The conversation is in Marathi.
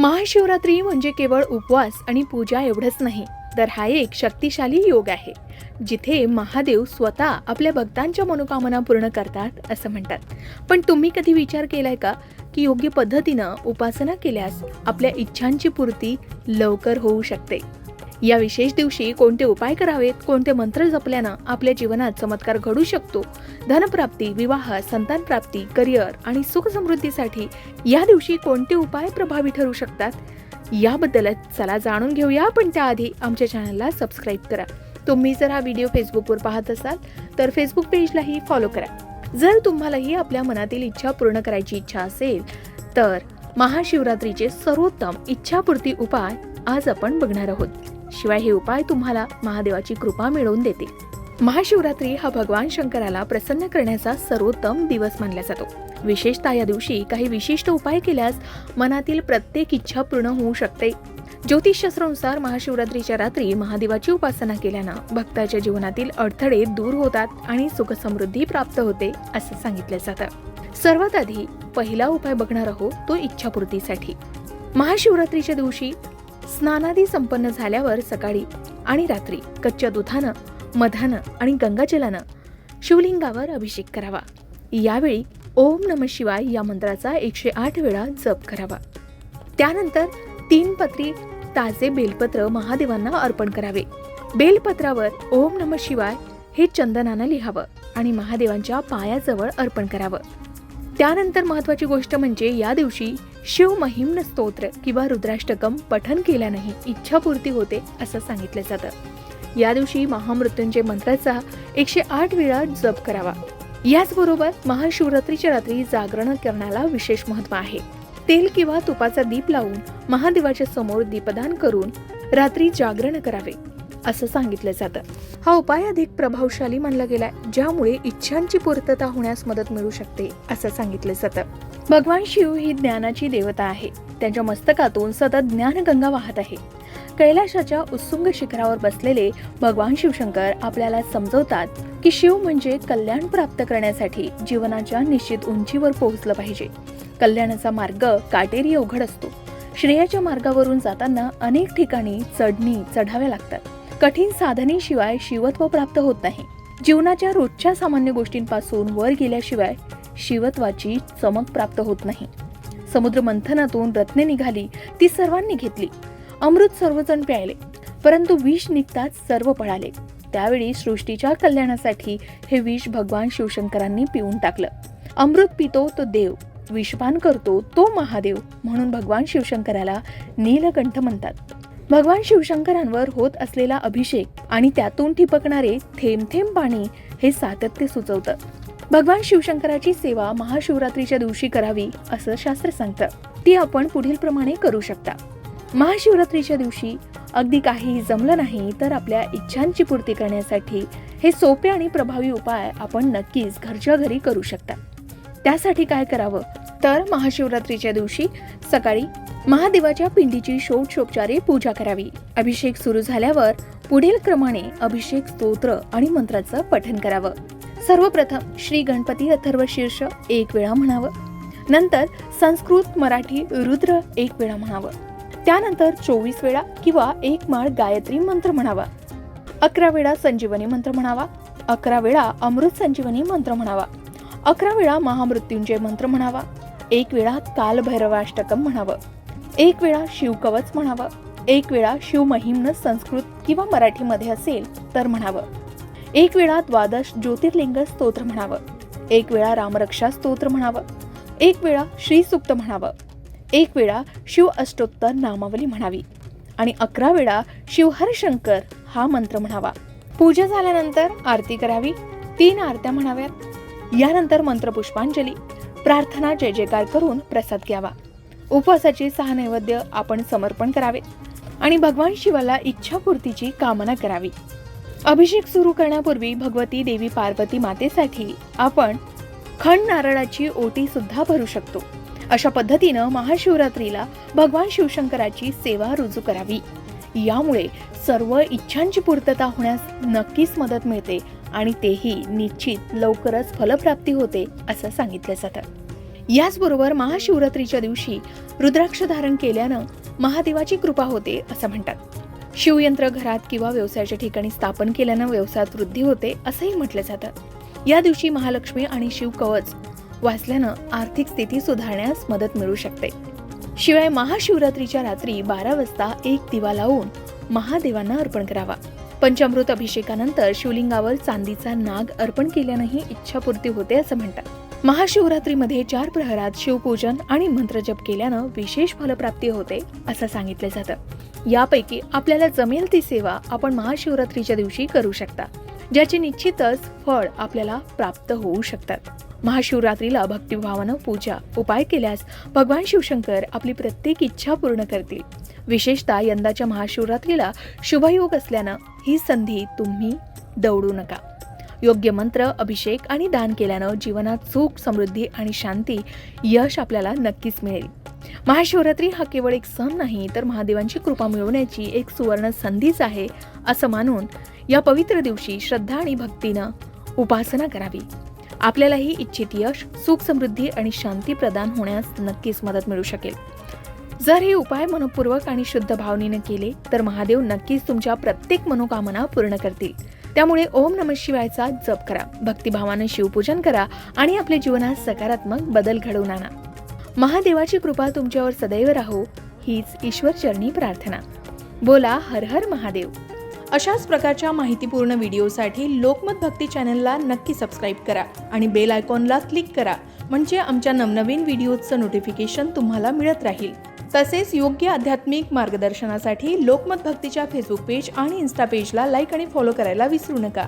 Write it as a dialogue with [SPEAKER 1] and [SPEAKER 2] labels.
[SPEAKER 1] महाशिवरात्री म्हणजे केवळ उपवास आणि पूजा एवढंच नाही तर हा एक शक्तिशाली योग आहे जिथे महादेव स्वतः आपल्या भक्तांच्या मनोकामना पूर्ण करतात असं म्हणतात. पण तुम्ही कधी विचार केलाय का की योग्य पद्धतीनं उपासना केल्यास आपल्या इच्छांची पूर्ती लवकर होऊ शकते? या विशेष दिवशी कोणते उपाय करावेत कोणते मंत्र जपल्यानं आपल्या जीवनात चमत्कार घडू शकतो? धनप्राप्ती विवाह संतान प्राप्ती करिअर आणि सुख समृद्धीसाठी या दिवशी कोणते उपाय प्रभावी ठरू शकतात? याबद्दलच चला जाणून घेऊया. पण त्याआधी आमच्या चॅनलला सबस्क्राईब करा. तुम्ही जर हा व्हिडिओ फेसबुकवर पाहत असाल तर फेसबुक पेजलाही फॉलो करा. जर तुम्हालाही आपल्या मनातील इच्छा पूर्ण करायची इच्छा असेल तर महाशिवरात्रीचे सर्वोत्तम इच्छापूर्ती उपाय आज आपण बघणार आहोत. शिवाय हे उपाय तुम्हाला महादेवाची कृपा मिळवून देते. महाशिवरात्री हा भगवान शंकराला प्रसन्न करण्याचा सर्वोत्तम दिवस मानला जातो. विशेषतः या दिवशी काही विशिष्ट उपाय केल्यास मनातील प्रत्येक इच्छा पूर्ण होऊ शकते. ज्योतिषशास्त्रानुसार महाशिवरात्रीच्या रात्री महादेवाची उपासना केल्यानं भक्ताच्या जीवनातील अडथळे दूर होतात आणि सुखसमृद्धी प्राप्त होते असं सांगितलं जातं. सर्वात आधी पहिला उपाय बघणार आहोत तो इच्छापूर्तीसाठी. महाशिवरात्रीच्या दिवशी स्नानादी संपन्न झाल्यावर सकाळी आणि रात्री कच्च्या दुधानं मधानं आणि गंगाजलानं शिवलिंगावर अभिषेक करावा. यावेळी ओम नम शिवाय या मंत्राचा एकशे आठ वेळा जप करावा. त्यानंतर तीन पत्री ताजे बेलपत्र महादेवांना अर्पण करावे. बेलपत्रावर ओम नम शिवाय हे चंदनानं लिहावं आणि महादेवांच्या पायाजवळ अर्पण करावं. त्यानंतर महत्वाची गोष्ट म्हणजे या दिवशी शिव महिम्न स्तोत्र किंवा रुद्राष्टकम पठन केल्यानेही इच्छापूर्ती होते असं सांगितलं जातं. या दिवशी महामृत्युंजय मंत्राचा एकशे आठ वेळा जप करावा. याचबरोबर महाशिवरात्रीच्या रात्री जागरण करण्याला विशेष महत्त्व आहे. तेल किंवा तुपाचा दीप लावून महादेवाच्या समोर दीपदान करून रात्री जागरण करावे असं सांगितलं जातं. हा उपाय अधिक प्रभावशाली मानला गेलाय ज्यामुळे इच्छांची पूर्तता होण्यास मदत मिळू शकते असं सांगितलं जातं. भगवान शिव ही ज्ञानाची देवता आहे. त्यांच्या मस्तकातून सतत ज्ञानगंगा वाहत आहे. कैलाशाच्या उत्सुंग शिखरावर बसलेले भगवान शिवशंकर आपल्याला समजवतात की शिव म्हणजे कल्याण प्राप्त करण्यासाठी जीवनाच्या निश्चित उंचीवर पोहोचलं पाहिजे. कल्याणाचा मार्ग काटेरी अवघड असतो. श्रेयाच्या मार्गावरून जाताना अनेक ठिकाणी चढणी चढाव्या लागतात. कठीण साधनेशिवाय शिवत्व प्राप्त होत नाही. जीवनाच्या रोजच्या सामान्य गोष्टींपासून वर गेल्याशिवाय शिवत्वाची चमक प्राप्त होत नाही. समुद्र मंथनातून रत्ने निघाली ती सर्वांनी घेतली. अमृत सर्वजण प्यायले परंतु विष निघताच सर्व पळाले. त्यावेळी सृष्टीच्या कल्याणासाठी हे विष भगवान शिवशंकरांनी पिऊन टाकलं. अमृत पितो तो देव विषपान करतो तो महादेव म्हणून भगवान शिवशंकराला नीलकंठ म्हणतात. भगवान शिवशंकरांवर होत असलेला अभिषेक आणि त्यातून ठिपकणारे थेंब थेंब पाणी हे सातत्य सुचवतं. भगवान शिवशंकराची सेवा महाशिवरात्रीच्या दिवशी करावी असं शास्त्र सांगतं. ती आपण पुढील प्रमाणे करू शकता. महाशिवरात्रीच्या दिवशी अगदी काहीही जमलं नाही तर आपल्या इच्छांची पूर्ती करण्यासाठी हे सोपे आणि प्रभावी उपाय आपण नक्कीच घरच्या घरी करू शकता. त्यासाठी काय करावं? तर महाशिवरात्रीच्या दिवशी सकाळी महादेवाच्या पिंडीची षोडशोपचारे पूजा करावी. अभिषेक सुरू झाल्यावर पुढील क्रमाने अभिषेक स्तोत्र आणि मंत्राचं पठन करावं. सर्वप्रथम श्री गणपती अथर्व शीर्ष एक वेळा म्हणावं. नंतर संस्कृत मराठी रुद्र एक वेळा म्हणावं. त्यानंतर चोवीस वेळा किंवा एक माळ गायत्री मंत्र म्हणावा. अकरा वेळा संजीवनी मंत्र म्हणावा. अकरा वेळा अमृत संजीवनी मंत्र म्हणावा. अकरा वेळा महामृत्युंजय मंत्र म्हणावा. एक वेळा कालभैरवाष्टकम म्हणावं. एक वेळा शिवकवच म्हणावं. एक वेळा शिवमहिम्न संस्कृत किंवा मराठीमध्ये असेल तर म्हणावं. एक वेळा द्वादश ज्योतिर्लिंग स्तोत्र म्हणावं. एक वेळा रामरक्षा स्तोत्र म्हणावं. एक वेळा श्रीसुक्त म्हणावं. एक वेळा शिव अष्टोत्तर नामावली म्हणावी. आणि अकरा वेळा शिवहर शंकर हा मंत्र म्हणावा. पूजा झाल्यानंतर आरती करावी. तीन आरत्या म्हणाव्यात. यानंतर मंत्र पुष्पांजली प्रार्थना जय जयकार करून प्रसाद घ्यावा. उपवासाचे सहा नैवेद्य आपण समर्पण करावे. आणि भगवान शिवाला इच्छापूर्तीची कामना करावी. अभिषेक सुरू करण्यापूर्वी भगवती देवी पार्वती मातेसाठी आपण खंड नारळाची ओटी सुद्धा भरू शकतो. अशा पद्धतीनं महाशिवरात्रीला भगवान शिवशंकराची सेवा रुजू करावी. यामुळे सर्व इच्छांची पूर्तता होण्यास नक्कीच मदत मिळते आणि तेही निश्चित लवकरच फलप्राप्ती होते असं सांगितलं जातं. याचबरोबर महाशिवरात्रीच्या दिवशी रुद्राक्ष धारण केल्यानं महादेवाची कृपा होते असं म्हणतात. शिवयंत्र घरात किंवा व्यवसायाच्या ठिकाणी स्थापन केल्यानं व्यवसायात वृद्धी होते असंही म्हटलं जातं. या दिवशी महालक्ष्मी आणि शिव कवच वाचल्यानं आर्थिक स्थिती सुधारण्यास मदत मिळू शकते. शिवाय महाशिवरात्रीच्या रात्री बारा वाजता एक दिवा लावून महादेवांना अर्पण करावा. पंचामृत अभिषेकानंतर शिवलिंगावर चांदीचा नाग अर्पण केल्यानंही इच्छापूर्ती होते असं म्हणतात. महाशिवरात्रीमध्ये चार प्रहरात शिवपूजन आणि मंत्रजप केल्यानं विशेष फलप्राप्ती होते असं सांगितलं जातं. यापैकी आपल्याला जमेल ती सेवा आपण महाशिवरात्रीच्या दिवशी करू शकता ज्याचे निश्चितच फळ आपल्याला प्राप्त होऊ शकतात. महाशिवरात्रीला भक्तिभावानं पूजा उपाय केल्यास भगवान शिवशंकर आपली प्रत्येक इच्छा पूर्ण करतील. विशेषतः यंदाच्या महाशिवरात्रीला शुभयोग असल्यानं ही संधी तुम्ही दवडू नका. योग्य मंत्र अभिषेक आणि दान केल्यानं जीवनात सुख समृद्धी आणि शांती यश आपल्याला नक्कीच मिळेल. महाशिवरात्री हा केवळ एक सण नाही तर महादेवांची कृपा मिळवण्याची एक सुवर्ण संधीच आहे असं मानून या पवित्र दिवशी श्रद्धा आणि भक्तीनं उपासना करावी. आपल्यालाही इच्छित यश सुख समृद्धी आणि शांती प्रदान होण्यास नक्कीच मदत मिळू शकेल. जर हे उपाय मनपूर्वक आणि शुद्ध भावनेने केले तर महादेव नक्कीच तुमच्या प्रत्येक मनोकामना पूर्ण करतील. त्यामुळे ओम नम शिवायचा जप करा भक्तिभावानं शिवपूजन करा आणि आपल्या जीवनात सकारात्मक बदल घडवून आणा. महादेवाची कृपा तुमच्यावर सदैव राहो हीच ईश्वरचरणी प्रार्थना. बोला हर हर महादेव. अशाच प्रकारच्या माहितीपूर्ण व्हिडिओसाठी लोकमत भक्ती चॅनलला नक्की सबस्क्राईब करा आणि बेल आयकॉनला क्लिक करा म्हणजे आमच्या नवनवीन व्हिडिओचं नोटिफिकेशन तुम्हाला मिळत राहील. तसेच योग्य आध्यात्मिक मार्गदर्शनासाठी लोकमत भक्तीच्या फेसबुक पेज आणि इन्स्टा पेजला लाईक आणि फॉलो करायला विसरू नका.